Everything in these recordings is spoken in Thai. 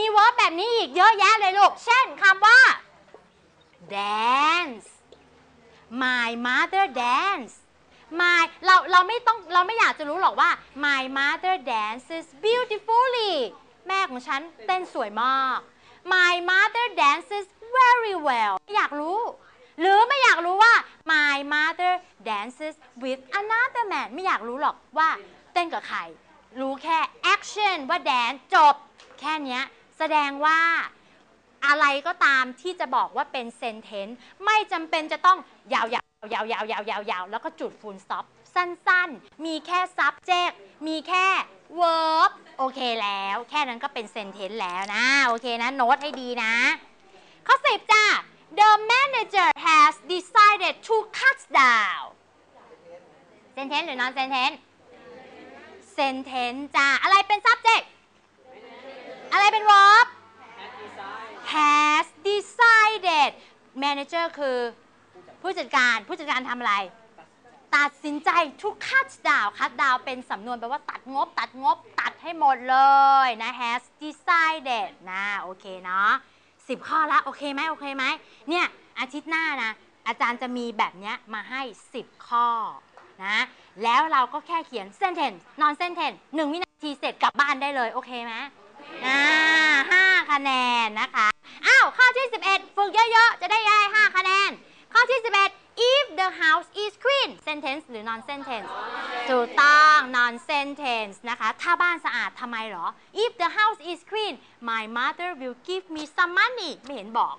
มี verb แบบนี้อีกเยอะแยะเลยลูก เช่นคำว่า dance my mother dance my เราเราไม่ต้องเราไม่อยากจะรู้หรอกว่า my mother dances beautifully แม่ของฉันเต้นสวยมาก my mother dances very well ไม่อยากรู้ หรือไม่อยากรู้ว่า my mother dances with another man ไม่อยากรู้หรอกว่าเต้นกับใคร รู้แค่ action ว่า dance จบ แค่เนี้ย แสดงว่าอะไรก็ตามที่จะบอกว่าเป็น sentence ไม่จำเป็นจะต้องยาวยาวยาวยาวยาวยาวยาวแล้วก็จุด full stop สั้นๆ มีแค่ subject มีแค่ verb โอเคแล้ว แค่นั้นก็เป็น sentence แล้วนะ โอเคนะ โน้ตให้ดีนะ ข้อ10จ้า The manager has decided to cut down sentence หรือ non sentence sentence จ้าอะไรเป็น subject อะไรเป็น verb has decided manager คือผู้จัดการผู้จัดการทำอะไร ตัดสินใจ to cut down cut down เป็นสำนวนแปลว่าตัดงบ ตัดงบ ตัดให้หมดเลยนะ has decided นะ โอเคเนาะสิบข้อละ โอเคไหมโอเคไหม เนี่ย อาทิตย์หน้านะ อาจารย์จะมีแบบเนี้ยมาให้ 10 ข้อนะ แล้วเราก็แค่เขียน sentence non sentence หนึ่งวินาทีเสร็จกลับบ้านได้เลย โอเคไหม อ่าห้าคะแนนนะคะ อ้าวข้อที่ 11 ฝึกเยอะๆ จะได้ได้ 5 คะแนน ข้อที่ 11 if the house is clean sentence หรือ non sentence ถูกต้อง non sentence นะคะ ถ้าบ้านสะอาดทำไมหรอ if the house is clean my mother will give me some money ไม่เห็นบอก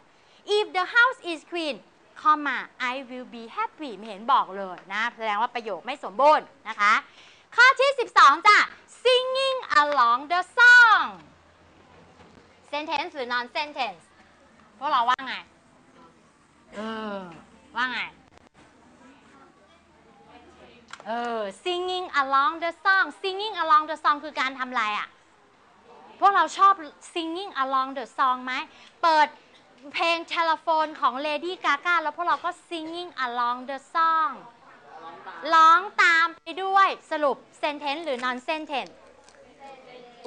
if the house is clean คอมมา I will be happy ไม่เห็นบอกเลยนะ แสดงว่าประโยคไม่สมบูรณ์นะคะ ข้อที่ 12 จ้ะ singing along the song sentence หรือ non sentence พวกเราว่าไง เออ ว่าไง เออ singing along the song singing along the song คือการทำอะไรอะ่ะ พวกเราชอบ singing along the song ไหม เปิดเพลง telephone ของ Lady Gaga แล้วพวกเราก็ singing along the song ร้องตามไปด้วยสรุป sentence หรือ non sentence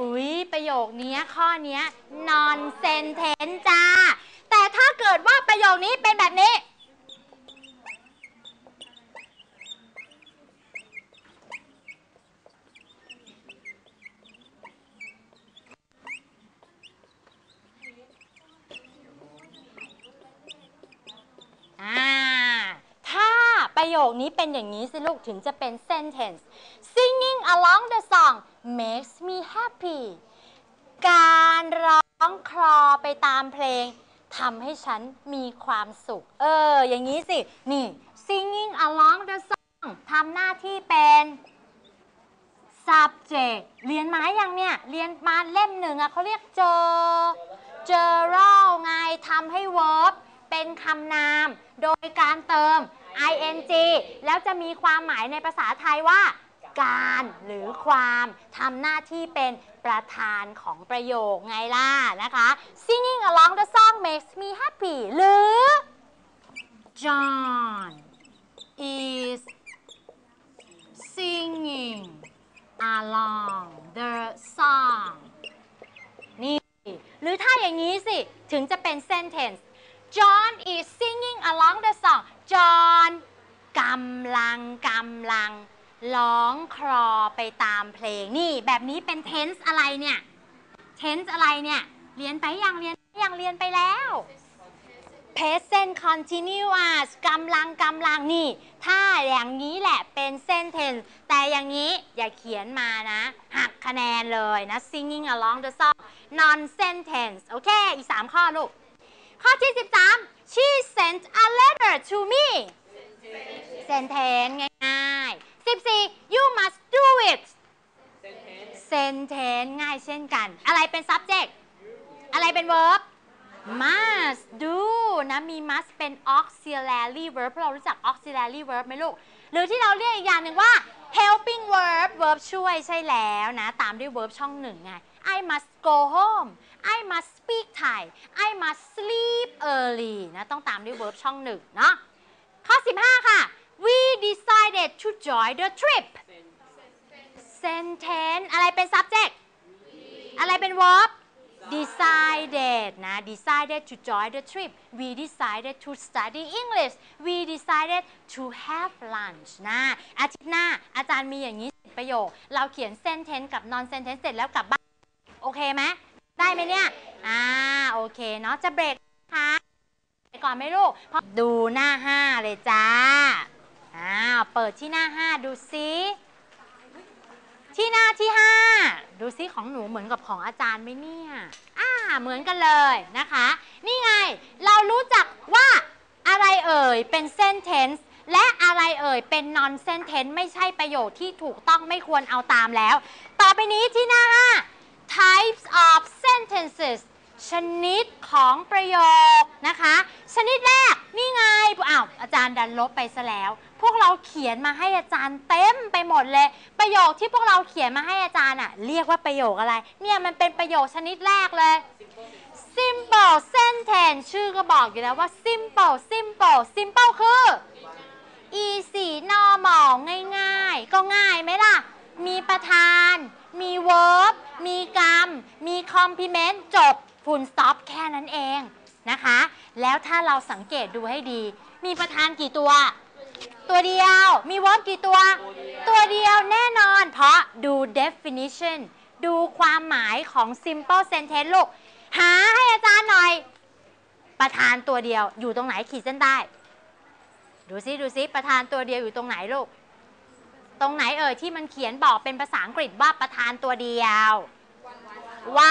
อุ๊ย ประโยคนี้ข้อนี้ non sentence จ้า แต่ถ้าเกิดว่าประโยคนี้เป็นแบบนี้ อ่า ถ้าประโยคนี้เป็นอย่างนี้สิลูกถึงจะเป็น sentence singing along the song makes me happy การร้องคลอไปตามเพลงทำให้ฉันมีความสุข เออ อย่างนี้สิ นี่ singing along the song ทำหน้าที่เป็น subject เรียนมาอย่างเนี่ย เรียนมาเล่มหนึ่งอะเขาเรียกเจอ geral ไงทำให้ verb เป็นคำนาม โดยการเติม ing แล้วจะมีความหมายในภาษาไทยว่า การหรือความทำหน้าที่เป็นประธานของประโยคไงล่ะนะคะ singing along the song makes me happy หรือ John is singing along the song นี่ หรือถ้าอย่างนี้สิ ถึงจะเป็น sentence John is singing along the song John กำลังกำลัง ร้องคลอไปตามเพลงนี่ แบบนี้เป็น tense อะไรเนี่ย tense อะไรเนี่ย เรียนไปยังเรียนไปยังเรียนไปแล้ว present continuous กำลังกำลังนี่ ถ้าอย่างนี้แหละเป็น sentence แต่อย่างนี้อย่าเขียนมานะ หักคะแนนเลยนะ singing along the song non sentence โอเค อีก 3 ข้อลูก ข้อที่ 13 she sent a letter to me sentence ง่ายๆ 14 you must do it sentence ง่ายเช่นกัน อะไรเป็น subject อะไรเป็น verb must do นะมี must เป็น auxiliary verb พวกเรารู้จัก auxiliary verb ไหมลูก หรือที่เราเรียกอีกอย่างหนึ่งว่า helping verb verb ช่วยใช่แล้วนะ ตามด้วย verb ช่องหนึ่งไง I must go home I must speak Thai I must sleep early นะ ต้องตามด้วย verb ช่องหนึ่งเนาะข้อ 15 ค่ะ we decided to join the trip sentence อะไรเป็น subject อะไรเป็น verb Decided นะ decided to join the trip we decided to study English we decided to have lunch นะอาทิตย์หน้าอาจารย์มีอย่างนี้ประโยค เราเขียน sentence กับ non sentence เสร็จแล้วกลับบ้าน โอเคไหม ได้ไหมเนี่ย อ่า โอเคเนาะ จะเบรกนะคะไปก่อนไหมลูกดูหน้า 5 เลยจ้า อ้าว เปิดที่หน้า 5 ดูซิที่หน้าที่ 5 ดูซิของหนูเหมือนกับของอาจารย์ไหมเนี่ย อ่า เหมือนกันเลยนะคะ นี่ไง เรารู้จักว่าอะไรเอ่ยเป็น sentence และอะไรเอ่ยเป็น non sentence ไม่ใช่ประโยคที่ถูกต้องไม่ควรเอาตามแล้ว ต่อไปนี้ที่หน้า 5 types of sentences ชนิดของประโยคนะคะ ชนิดแรกนี่ไงอ้าวอาจารย์ดันลบไปซะแล้ว พวกเราเขียนมาให้อาจารย์เต็มไปหมดเลย ประโยคที่พวกเราเขียนมาให้อาจารย์อะเรียกว่าประโยคอะไร เนี่ยมันเป็นประโยคชนิดแรกเลย simple sentence ชื่อก็บอกอยู่แล้วว่า simple simple simple คือ easy normal ง่ายๆ ก็ง่ายไหมล่ะ มีประธาน มี verb มีกรรม มี complement จบ full stop แค่นั้นเองนะคะ แล้วถ้าเราสังเกตดูให้ดี มีประธานกี่ตัว ตัวเดียว มี verb กี่ตัว ตัวเดียวแน่นอน เพราะดู definition ดูความหมายของ simple sentence ลูก หาให้อาจารย์หน่อย ประธานตัวเดียวอยู่ตรงไหนขีดเส้นใต้ ดูซิดูซิประธานตัวเดียวอยู่ตรงไหนลูก ตรงไหนเอ่ยที่มันเขียนบอกเป็นภาษาอังกฤษว่าประธานตัวเดียว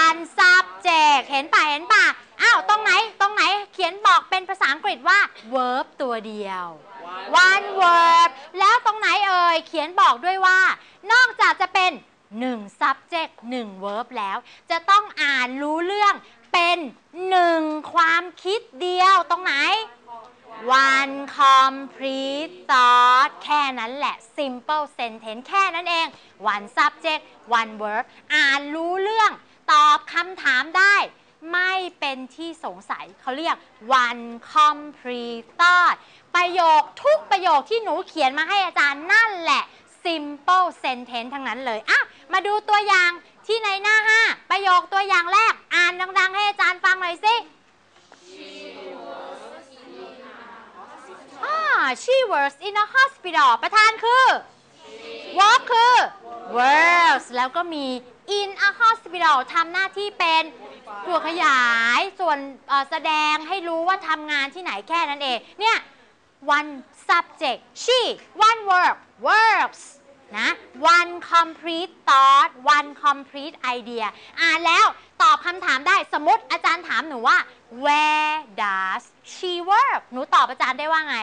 one subject เห็นป่ะเห็นป่ะอ้าวตรงไหนตรงไหนเขียนบอกเป็นภาษาอังกฤษว่า verb ตัวเดียว one verb แล้วตรงไหนเอ่ยเขียนบอกด้วยว่า นอกจากจะเป็น 1 subject 1 verb แล้ว จะต้องอ่านรู้เรื่องเป็น1ความคิดเดียวตรงไหน one complete thought แค่นั้นแหละ simple sentence แค่นั้นเอง one subject one verb อ่านรู้เรื่อง ตอบคำถามได้ ไม่เป็นที่สงสัยเขาเรียก one complete thought ประโยคทุกประโยคที่หนูเขียนมาให้อาจารย์นั่นแหละ simple sentence ทั้งนั้นเลยอะมาดูตัวอย่างที่ในหน้า 5 ประโยคตัวอย่างแรก อ่านดังๆ ให้อาจารย์ฟังหน่อยสิอ่า she works in a hospital ประธานคือ work คือ works แล้วก็มี in a hospital ทำหน้าที่เป็นตัวขยาย ส่วนแสดงให้รู้ว่าทำงานที่ไหนแค่นั้นเอง เนี่ย one subject she one verb works นะ one complete thought one complete idea อ่านแล้วตอบคำถามได้สมมติอาจารย์ถามหนูว่า where does she work หนูตอบอาจารย์ได้ว่าไง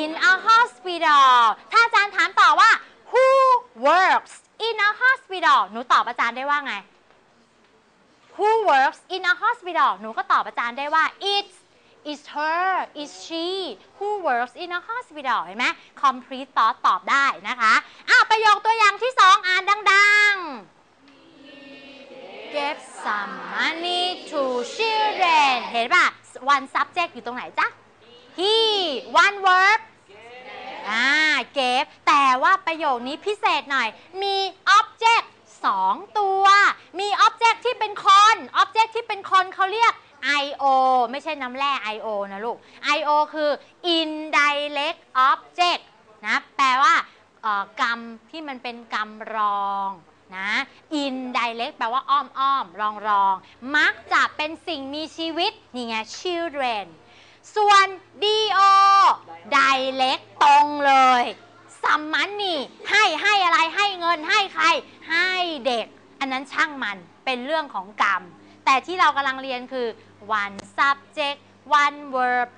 in a hospital ถ้าอาจารย์ถามต่อว่า who works in a hospital หนูตอบอาจารย์ได้ว่าไง who works in a hospital หนูก็ตอบอาจารย์ได้ว่า it's is her is she who works in a hospital เห็นไหม complete thought ตอบได้นะคะอ้าวประโยคตัวอย่างที่สองอ่านดังๆ give some money to children เห็นป่ะ one subject อยู่ตรงไหนจ๊ะ he one verb อ่า gave แต่ว่าประโยคนี้พิเศษหน่อย มี object 2ตัว มี object ที่เป็นคน object ที่เป็นคนเขาเรียก io ไม่ใช่น้ำแร่ io นะลูก io คือ indirect object นะ แปลว่าเอ่อกรรมที่มันเป็นกรรมรองนะ indirect แปลว่าอ้อมอ้อมรองรองมักจะเป็นสิ่งมีชีวิต นี่ไง children ส่วน do direct ตรงเลยซัมมันนี่ให้ให้อะไรให้เงินให้ใคร ให้เด็ก อันนั้นช่างมันเป็นเรื่องของกรรม แต่ที่เรากำลังเรียนคือ one subject one verb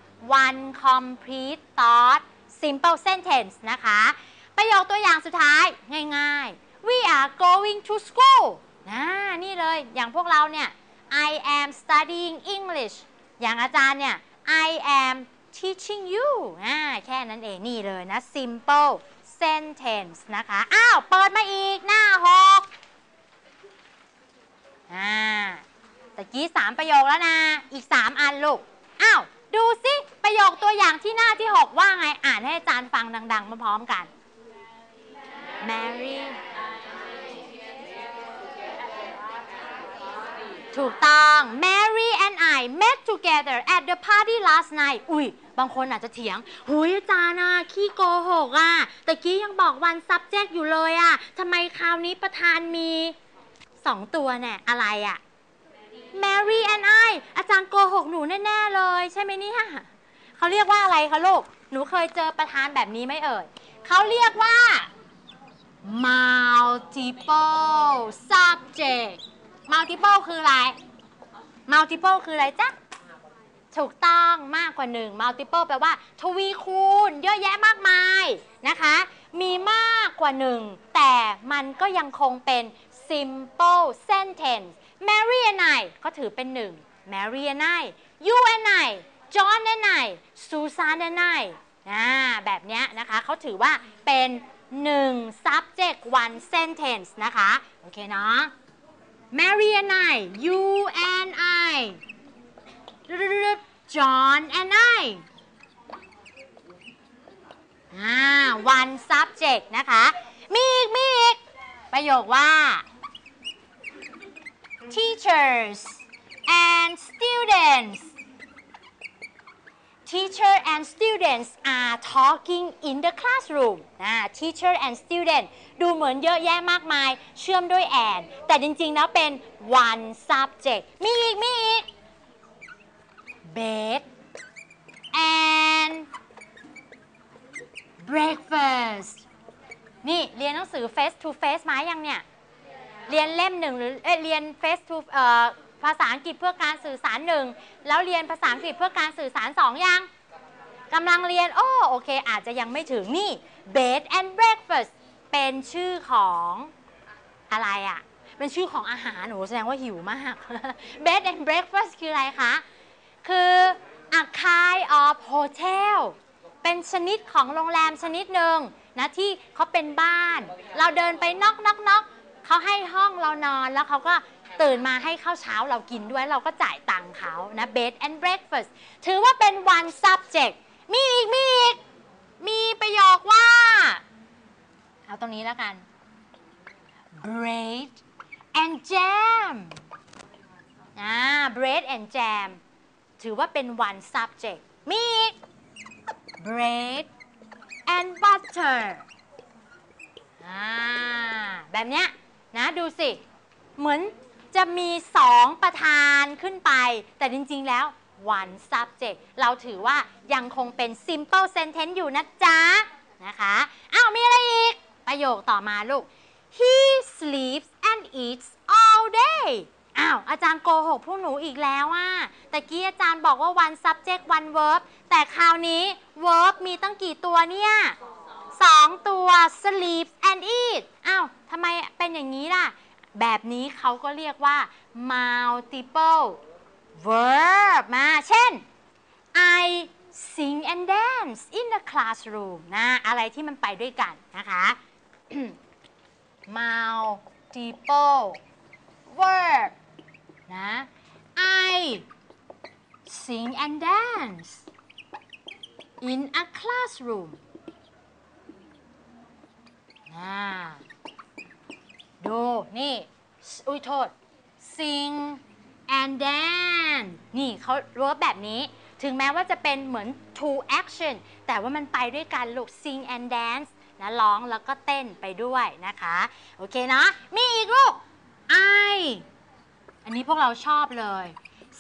one complete thought simple sentence นะคะ ประโยคตัวอย่างสุดท้ายง่ายๆ we are going to school นะนี่เลยอย่างพวกเราเนี่ย I am studying English อย่างอาจารย์เนี่ย I am teaching you อ่าแค่นั้นเองนี่เลยนะ simple sentence นะคะ อ้าว เปิดมาอีกหน้าหกอ่าตะกี้3ประโยคแล้วนะ อีก3อันลูก อ้าว ดูสิประโยคตัวอย่างที่หน้าที่6ว่าไง อ่านให้อาจารย์ฟังดัง ๆ มาพร้อมกัน Mary ถูกต้อง Mary and I met together at the party last night อุ้ย บางคนอาจจะเถียง หุยอาจารย์อะขี้โกหกอะแต่กี้ยังบอกวัน subject อยู่เลยอะทำไมคราวนี้ประธานมีสองตัวเนี่ย อะไรอะ Mary and I อาจารย์โกหกหนูแน่ ๆ เลย ใช่ไหมเนี่ยเขาเรียกว่าอะไรคะลูก หนูเคยเจอประธานแบบนี้ไหมเอ่ยเขาเรียกว่า multiple subject multiple คืออะไร multiple คืออะไรจ๊ะ ถูกต้องมากกว่าหนึ่ง multiple แปลว่า ทวีคูณ เยอะแยะมากมายนะคะ มีมากกว่าหนึ่ง แต่มันก็ยังคงเป็น simple sentence Mary and I ก็ถือเป็นหนึ่ง Mary and I you and I John and I Susan and I อ่าแบบเนี้ยนะคะเขาถือว่าเป็นหนึ่ง subject one sentence นะคะ โอเคเนาะ Mary and I you and I John and I อ่า one subject นะคะ มีอีก มีอีก ประโยคว่า teachers and students teacher and students are talking in the classroom นะ teacher and student ดูเหมือนเยอะแยะมากมาย เชื่อมด้วย and แต่จริงๆ แล้วเป็น one subject มีอีก มีอีก bed and breakfast นี่เรียนหนังสือ face to face ไหมยังเนี่ย เรียนเล่มหนึ่งหรือเอ้เรียน face to เอ่อ ภาษาอังกฤษเพื่อการสื่อสารหนึ่งแล้วเรียนภาษาอังกฤษเพื่อการสื่อสารสองยังกำลังเรียนโอ้โอเค อาจจะยังไม่ถึงนี่ bed and breakfast เป็นชื่อของอะไรอะ่ะเป็นชื่อของอาหารหนูแสดงว่าหิวมาก bed and breakfast คืออะไรคะ คือ a kind of hotel เป็นชนิดของโรงแรมชนิดหนึ่งนะที่เขาเป็นบ้าน เราเดินไปนอกนอกนอกเขาให้ห้องเรานอนแล้วเขาก็ ตื่นมาให้ข้าวเช้าเรากินด้วยเราก็จ่ายตังค์เขานะ bed and breakfast ถือว่าเป็น one subject มีอีก มีอีก มีประโยคว่า เอาตรงนี้แล้วกัน bread and jam อ่า bread and jam ถือว่าเป็น one subject มีอีก bread and butter อ่า แบบเนี้ยนะดูสิ เหมือน จะมีสองประธานขึ้นไป แต่จริง ๆ แล้ว one subject เราถือว่ายังคงเป็น simple sentence อยู่นะจ๊ะ นะคะอ้าวมีอะไรอีก ประโยคต่อมาลูก he sleeps and eats all day อ้าว อาจารย์โกหกพวกหนูอีกแล้วอะแต่กี้อาจารย์บอกว่า one subject one verb แต่คราวนี้ verb มีตั้งกี่ตัวเนี่ยสองตัว sleep and eat อ้าวทำไมเป็นอย่างนี้ล่ะ แบบนี้เขาก็เรียกว่า multiple verb มาเช่น I sing and dance in the classroom นะ อะไรที่มันไปด้วยกันนะคะ multiple verb นะ I sing and dance in a classroom นะ ดู นี่ อุ้ยโทษ sing and dance นี่เขารู้แบบนี้ ถึงแม้ว่าจะเป็นเหมือน two action แต่ว่ามันไปด้วยกันลูก sing and dance นะร้องแล้วก็เต้นไปด้วยนะคะ โอเคนะ มีอีกลูก I อันนี้พวกเราชอบเลย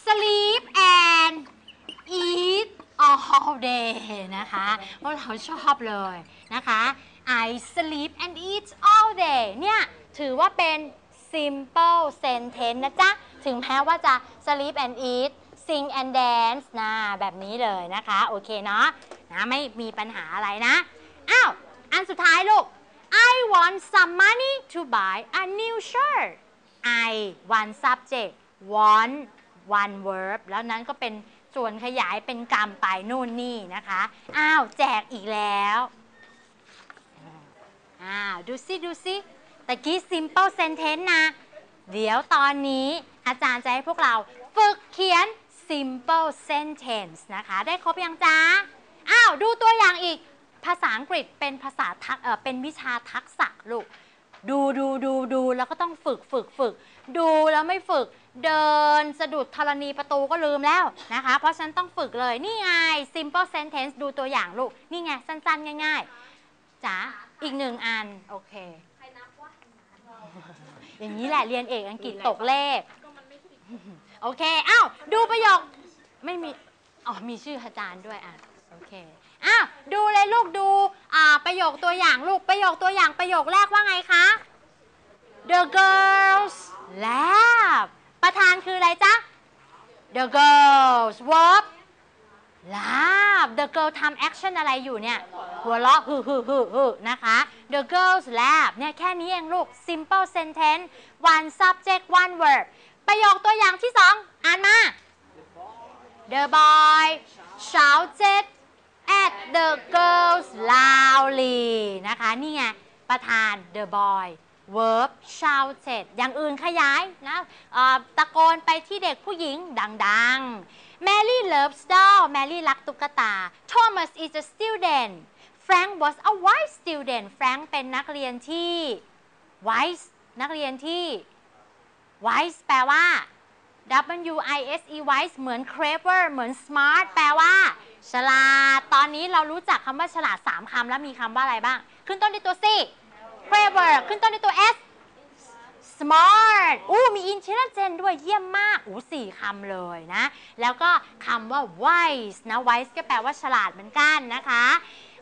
sleep and eat all day นะคะ พวกเราชอบเลยนะคะ I sleep and eat all day เนี่ย ถือว่าเป็น simple sentence นะจ๊ะ ถึงแม้ว่าจะ sleep and eat sing and dance นะแบบนี้เลยนะคะ โอเคเนาะนะไม่มีปัญหาอะไรนะ อ้าว อันสุดท้ายลูก I want some money to buy a new shirt I one subject want one verb แล้วนั้นก็เป็นส่วนขยายเป็นกรรมไปนู่นนี่นะคะ อ้าว แจกอีกแล้ว อ้าว ดูสิดูสิ ตะกี้ simple sentence นะ เดี๋ยวตอนนี้อาจารย์จะให้พวกเราฝึกเขียน simple sentence นะคะ ได้ครบยังจ๊ะอ้าว ดูตัวอย่างอีก ภาษาอังกฤษเป็นภาษาทักเออเป็นวิชาทักษะลูก ดูดูดูดูแล้วก็ต้องฝึกฝึกฝึก ดูแล้วไม่ฝึก เดินสะดุดธรณีประตูก็ลืมแล้วนะคะ เพราะฉะนั้นต้องฝึกเลย นี่ไง simple sentence ดูตัวอย่างลูก นี่ไง สั้นๆ ง่ายๆ จ๋า อีกหนึ่งอัน โอเค อย่างนี้แหละเรียนเอกอังกฤษตกเลข โอเคอ้าวดูประโยคไม่มี อ๋อ มีชื่ออาจารย์ด้วยอะ โอเค อ้าว ดูเลยลูกดู อ่า ประโยคตัวอย่างลูก ประโยคตัวอย่างประโยคแรกว่าไงคะ The girls laugh ประธานคืออะไรจ๊ะ The girls verb ลาบ The girl ทำแอคชั่นอะไรอยู่เนี่ย หัวเราะฮึฮึฮึฮึนะคะ The girls laugh เนี่ยแค่นี้เองลูก simple sentence one subject one verb ประโยคตัวอย่างที่สองอ่านมา The boy shouted at the girls loudly นะคะ นี่ไง ประธาน the boy verb shouted อย่างอื่นขยายนะตะโกนไปที่เด็กผู้หญิงดัง ๆ Mary loves doll Mary รักตุ๊กตา Thomas is a student Frank was a wise student Frank เป็นนักเรียนที่ wise นักเรียนที่ wise แปลว่า W I S E wise เหมือน clever เหมือน smart แปลว่า ฉลาด ตอนนี้เรารู้จักคำว่าฉลาด 3คำแล้วมีคำว่าอะไรบ้าง ขึ้นต้นด้วยตัว C clever ขึ้นต้นด้วยตัว S smart อู้มี intelligent ด้วยเยี่ยมมาก อู้สี่คำเลยนะ แล้วก็คำว่า wise นะ wise ก็แปลว่าฉลาดเหมือนกันนะคะ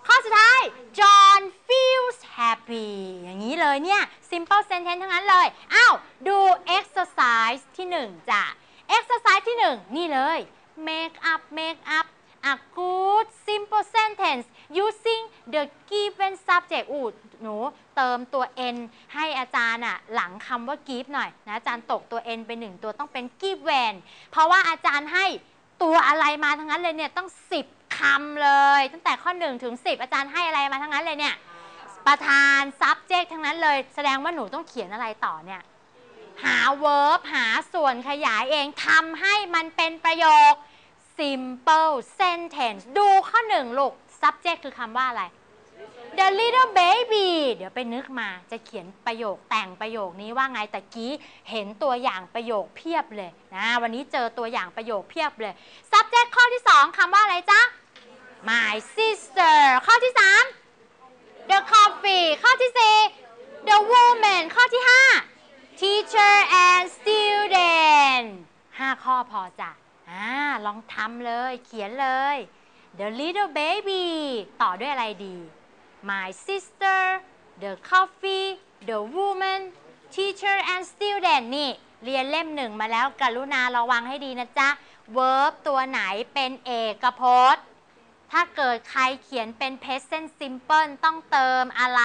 ข้อสุดท้าย John feels happy อย่างนี้เลยเนี่ย simple sentence ทั้งนั้นเลย อ้าว ดู exercise ที่1จ้ะ exercise ที่ 1 นี่เลย make up make up a good simple sentence using the given subject อูดหนู เติมตัว n ให้อาจารย์อะหลังคำว่า give หน่อยนะอาจารย์ตกตัว n ไปหนึ่งตัวต้องเป็น given เพราะว่าอาจารย์ให้ตัวอะไรมาทั้งนั้นเลยเนี่ยต้อง 10คำเลย ตั้งแต่ข้อ1ถึง10 อาจารย์ให้อะไรมาทั้งนั้นเลยเนี่ยประธาน subject ทั้งนั้นเลย แสดงว่าหนูต้องเขียนอะไรต่อเนี่ยหา verb หาส่วนขยายเองทำให้มันเป็นประโยค simple sentence ดูข้อหนึ่งลูก subject คือคำว่าอะไร the little baby เดี๋ยวไปนึกมาจะเขียนประโยคแต่งประโยคนี้ว่าไงแต่กี้เห็นตัวอย่างประโยคเพียบเลยนะวันนี้เจอตัวอย่างประโยคเพียบเลย subject ข้อที่ 2คำว่าอะไรจ๊ะ my sister ข้อที่ 3 the coffee ข้อที่ 4 the woman ข้อที่ 5 teacher and student 5 ข้อพอจ้ะอ่าลองทำเลยเขียนเลย the little baby ต่อด้วยอะไรดี my sister the coffee the woman teacher and student นี่เรียนเล่มหนึ่งมาแล้วกรุณาระวังให้ดีนะจ๊ะ verb ตัวไหนเป็นเอกพจน์ ถ้าเกิดใครเขียนเป็น present simple ต้องเติมอะไร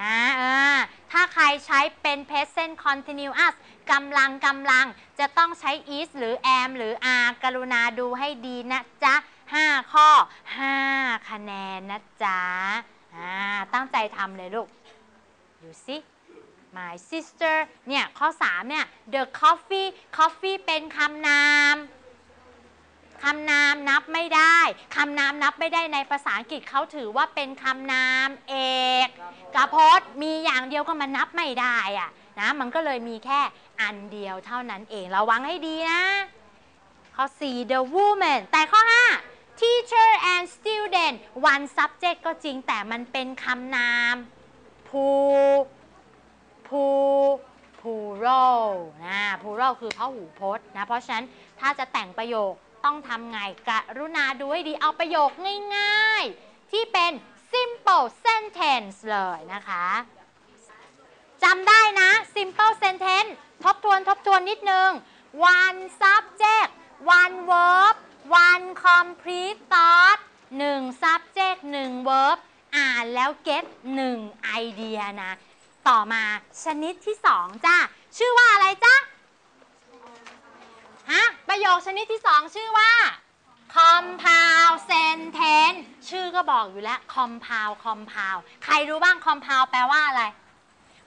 นะเออถ้าใครใช้เป็น present continuous กำลังกำลังจะต้องใช้ is หรือ am หรือ are กรุณาดูให้ดีนะจ๊ะ 5 ข้อ 5 คะแนนนะจ๊ะตั้งใจทำเลยลูก ดูสิ my sister เนี่ย ข้อ 3 เนี่ย the coffee coffee เป็นคำนามคำนามนับไม่ได้คำนามนับไม่ได้ในภาษาอังกฤษเขาถือว่าเป็นคำนามเอกกพจน์มีอย่างเดียวก็มันนับไม่ได้อะนะมันก็เลยมีแค่อันเดียวเท่านั้นเองระวังให้ดีนะ ข้อ 4 the woman แต่ข้อ 5 teacher and student one subject ก็จริงแต่มันเป็นคำนาม ผู้ผู้ plural นะ plural คือพหูพจน์นะ เพราะฉะนั้นถ้าจะแต่งประโยคต้องทำไงกรุณาดูให้ดีเอาประโยคง่ายๆ ที่เป็น simple sentence เลยนะคะจำได้นะ simple sentence ทบทวนทบทวนนิดนึง one subject one verb one complete thought หนึ่ง subject หนึ่ง verb อ่านแล้ว get หนึ่งไอเดียนะ ต่อมาชนิดที่สองจ้าชื่อว่าอะไรจ้าฮะ ประโยคชนิดที่สองชื่อว่า compound sentence ชื่อก็บอกอยู่แล้ว compound compound ใครรู้บ้าง compound แปลว่าอะไร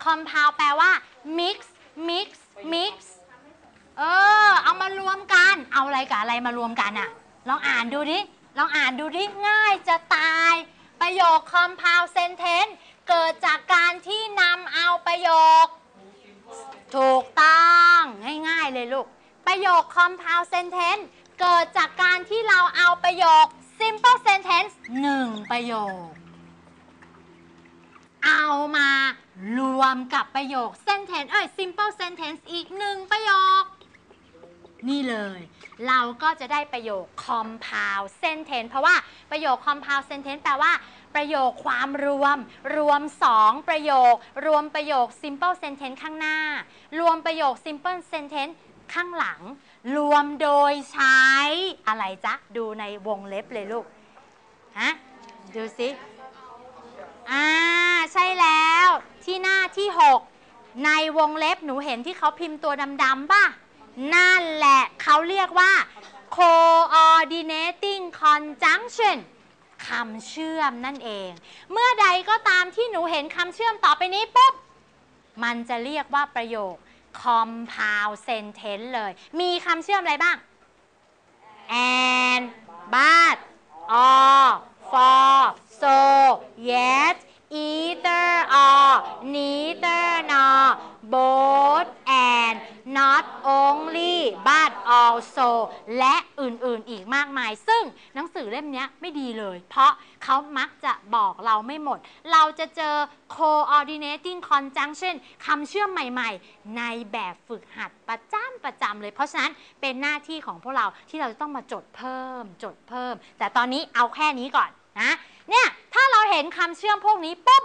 compound แปลว่า mix mix mix เออ เอามารวมกัน เอาอะไรกับอะไรมารวมกันอะลองอ่านดูดิ ลองอ่านดูดิ ง่ายจะตาย ประโยค compound sentence เกิดจากการที่นำเอาประโยค ถูกต้องง่ายๆเลยลูก ประโยค compound sentence เกิดจากการที่เราเอาประโยค simple sentence หนึ่งประโยค เอามารวมกับประโยค sentence เอ้ย simple sentence อีกหนึ่งประโยค นี่เลย เราก็จะได้ประโยค compound sentence เพราะว่าประโยค compound sentence แปลว่า ประโยคความรวม รวม 2 ประโยค รวมประโยค simple sentence ข้างหน้า รวมประโยค simple sentence ข้างหลัง รวมโดยใช้อะไรจ๊ะ ดูในวงเล็บเลยลูก ฮะ ดูสิอ่า ใช่แล้ว ที่หน้าที่ 6 ในวงเล็บหนูเห็นที่เขาพิมพ์ตัวดำๆป่ะ นั่นแหละเขาเรียกว่า coordinating conjunction คำเชื่อมนั่นเอง เมื่อใดก็ตามที่หนูเห็นคำเชื่อมต่อไปนี้ปุ๊บ มันจะเรียกว่าประโยค compound sentence เลย มีคำเชื่อมอะไรบ้าง and but or for so yet either or neither nor both and not only but also และอื่นๆอีกมากมาย ซึ่งหนังสือเล่มนี้ไม่ดีเลย เพราะเขามักจะบอกเราไม่หมด เราจะเจอ coordinating conjunction คำเชื่อมใหม่ๆ ในแบบฝึกหัดประจำประจำเลย เพราะฉะนั้นเป็นหน้าที่ของพวกเราที่เราจะต้องมาจดเพิ่ม จดเพิ่ม แต่ตอนนี้เอาแค่นี้ก่อนนะเนี่ยถ้าเราเห็นคำเชื่อมพวกนี้ปุ๊บ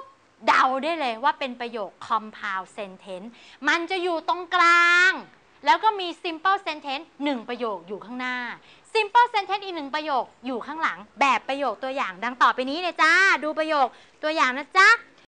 เดาได้เลยว่าเป็นประโยค compound sentence มันจะอยู่ตรงกลาง แล้วก็มี simple sentence หนึ่งประโยคอยู่ข้างหน้า simple sentence อีกหนึ่งประโยคอยู่ข้างหลัง แบบประโยคตัวอย่างดังต่อไปนี้เลยจ้า ดูประโยคตัวอย่างนะจ๊ะ